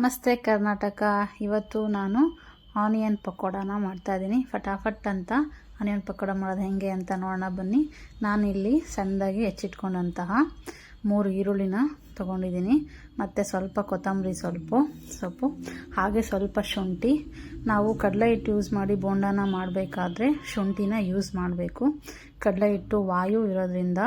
ನಮಸ್ತೆ ಕರ್ನಾಟಕ. ಇವತ್ತು ನಾನು ಆನಿಯನ್ ಪಕೋಡನ ಮಾಡ್ತಾಯಿದ್ದೀನಿ ಫಟಾಫಟ್ ಅಂತ ಆನಿಯನ್ ಪಕೋಡ ಮಾಡೋದು ಹೆಂಗೆ ಅಂತ ನೋಡೋಣ ಬನ್ನಿ. ನಾನಿಲ್ಲಿ ಸಣ್ಣದಾಗಿ ಹೆಚ್ಚಿಟ್ಕೊಂಡಂತಹ ಮೂರು ಈರುಳ್ಳಿನ ತೊಗೊಂಡಿದ್ದೀನಿ. ಮತ್ತು ಸ್ವಲ್ಪ ಕೊತ್ತಂಬರಿ ಸ್ವಲ್ಪ ಸೊಪ್ಪು. ಹಾಗೆ ಸ್ವಲ್ಪ ಶುಂಠಿ. ನಾವು ಕಡಲೆ ಹಿಟ್ಟು ಯೂಸ್ ಮಾಡಿ ಬೋಂಡಾನ ಮಾಡಬೇಕಾದ್ರೆ ಶುಂಠಿನ ಯೂಸ್ ಮಾಡಬೇಕು. ಕಡಲೆ ಹಿಟ್ಟು ವಾಯು ಇರೋದ್ರಿಂದ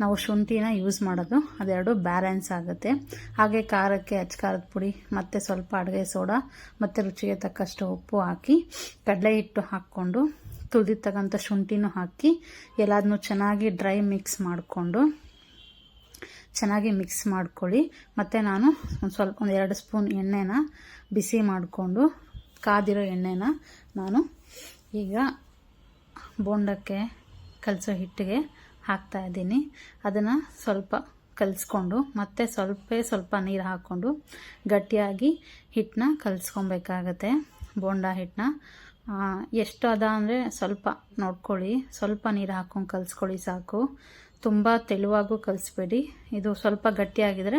ನಾವು ಶುಂಠಿನ ಯೂಸ್ ಮಾಡೋದು ಅದೆರಡು ಬ್ಯಾಲೆನ್ಸ್ ಆಗುತ್ತೆ. ಹಾಗೆ ಖಾರಕ್ಕೆ ಅಚ್ಚ ಖಾರದ ಪುಡಿ, ಮತ್ತು ಸ್ವಲ್ಪ ಅಡುಗೆ ಸೋಡಾ, ಮತ್ತು ರುಚಿಗೆ ತಕ್ಕಷ್ಟು ಉಪ್ಪು ಹಾಕಿ, ಕಡಲೆ ಹಿಟ್ಟು ಹಾಕ್ಕೊಂಡು ತುದಿತಕ್ಕಂಥ ಶುಂಠಿನೂ ಹಾಕಿ ಎಲ್ಲದನ್ನೂ ಚೆನ್ನಾಗಿ ಡ್ರೈ ಮಿಕ್ಸ್ ಮಾಡಿಕೊಂಡು ಚೆನ್ನಾಗಿ ಮಿಕ್ಸ್ ಮಾಡ್ಕೊಳ್ಳಿ. ಮತ್ತು ನಾನು ಒಂದು ಸ್ವಲ್ಪ ಒಂದು ಎರಡು ಸ್ಪೂನ್ ಎಣ್ಣೆನ ಬಿಸಿ ಮಾಡಿಕೊಂಡು, ಕಾದಿರೋ ಎಣ್ಣೆನ ನಾನು ಈಗ ಬೋಂಡಕ್ಕೆ ಕಲಸೋ ಹಿಟ್ಟಿಗೆ ಹಾಕ್ತಾ ಇದ್ದೀನಿ. ಅದನ್ನು ಸ್ವಲ್ಪ ಕಲಿಸ್ಕೊಂಡು, ಮತ್ತೆ ಸ್ವಲ್ಪ ಸ್ವಲ್ಪ ನೀರು ಹಾಕ್ಕೊಂಡು ಗಟ್ಟಿಯಾಗಿ ಹಿಟ್ಟನ್ನ ಕಲಿಸ್ಕೊಬೇಕಾಗತ್ತೆ. ಬೋಂಡ ಹಿಟ್ಟನ್ನ ಎಷ್ಟು ಅದ ಅಂದರೆ ಸ್ವಲ್ಪ ನೋಡ್ಕೊಳ್ಳಿ. ಸ್ವಲ್ಪ ನೀರು ಹಾಕ್ಕೊಂಡು ಕಲಿಸ್ಕೊಳ್ಳಿ ಸಾಕು. ತುಂಬ ತೆಳುವಾಗೂ ಕಲಿಸ್ಬೇಡಿ. ಇದು ಸ್ವಲ್ಪ ಗಟ್ಟಿಯಾಗಿದ್ರೆ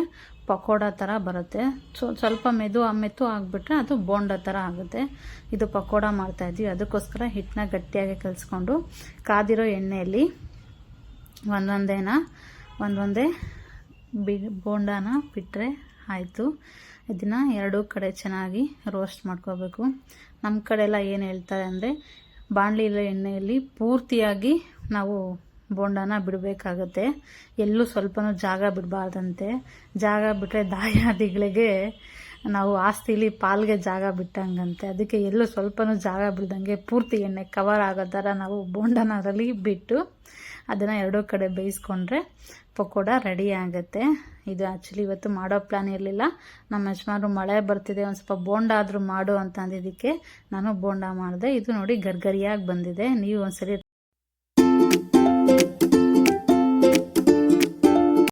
ಪಕೋಡ ಥರ ಬರುತ್ತೆ. ಸ್ವಲ್ಪ ಮೆದು ಮೆತ್ತು ಆಗಿಬಿಟ್ರೆ ಅದು ಬೋಂಡ ಥರ ಆಗುತ್ತೆ. ಇದು ಪಕೋಡ ಮಾಡ್ತಾಯಿದ್ವಿ ಅದಕ್ಕೋಸ್ಕರ ಹಿಟ್ಟನ್ನ ಗಟ್ಟಿಯಾಗಿ ಕಲಿಸ್ಕೊಂಡು ಕಾದಿರೋ ಎಣ್ಣೆಯಲ್ಲಿ ಒಂದೊಂದೇನ, ಒಂದೊಂದೇ ಬಿ, ಬೋಂಡಾನ ಬಿಟ್ಟರೆ ಆಯಿತು. ಇದನ್ನು ಎರಡೂ ಕಡೆ ಚೆನ್ನಾಗಿ ರೋಸ್ಟ್ ಮಾಡ್ಕೋಬೇಕು. ನಮ್ಮ ಕಡೆ ಎಲ್ಲ ಏನು ಹೇಳ್ತಾರೆ ಅಂದರೆ ಬಾಣಲಿಲ ಎಣ್ಣೆಯಲ್ಲಿ ಪೂರ್ತಿಯಾಗಿ ನಾವು ಬೋಂಡಾನ ಬಿಡಬೇಕಾಗತ್ತೆ. ಎಲ್ಲೂ ಸ್ವಲ್ಪನೂ ಜಾಗ ಬಿಡಬಾರ್ದಂತೆ. ಜಾಗ ಬಿಟ್ಟರೆ ದಾಯಾದಿಗಳಿಗೆ ನಾವು ಆಸ್ತಿಲಿ ಪಾಲ್ಗೆ ಜಾಗ ಬಿಟ್ಟಂಗಂತೆ. ಅದಕ್ಕೆ ಎಲ್ಲೂ ಸ್ವಲ್ಪನೂ ಜಾಗ ಬಿಡ್ದಂಗೆ ಪೂರ್ತಿ ಎಣ್ಣೆ ಕವರ್ ಆಗೋ ಥರ ನಾವು ಬೋಂಡನ ಅದರಲ್ಲಿ ಬಿಟ್ಟು ಅದನ್ನು ಎರಡೂ ಕಡೆ ಬೇಯಿಸ್ಕೊಂಡ್ರೆ ಪಕೋಡ ರೆಡಿ ಆಗುತ್ತೆ. ಇದು ಆ್ಯಕ್ಚುಲಿ ಇವತ್ತು ಮಾಡೋ ಪ್ಲ್ಯಾನ್ ಇರಲಿಲ್ಲ. ನಮ್ಮ ಯಜಮಾನರು ಮಳೆ ಬರ್ತಿದೆ, ಒಂದು ಸ್ವಲ್ಪ ಬೋಂಡ ಆದರೂ ಮಾಡು ಅಂತ ಅಂದಿದ್ದಕ್ಕೆ ನಾನು ಬೋಂಡ ಮಾಡಿದೆ. ಇದು ನೋಡಿ ಗರ್ಗರಿಯಾಗಿ ಬಂದಿದೆ. ನೀವು ಒಂದ್ಸರಿ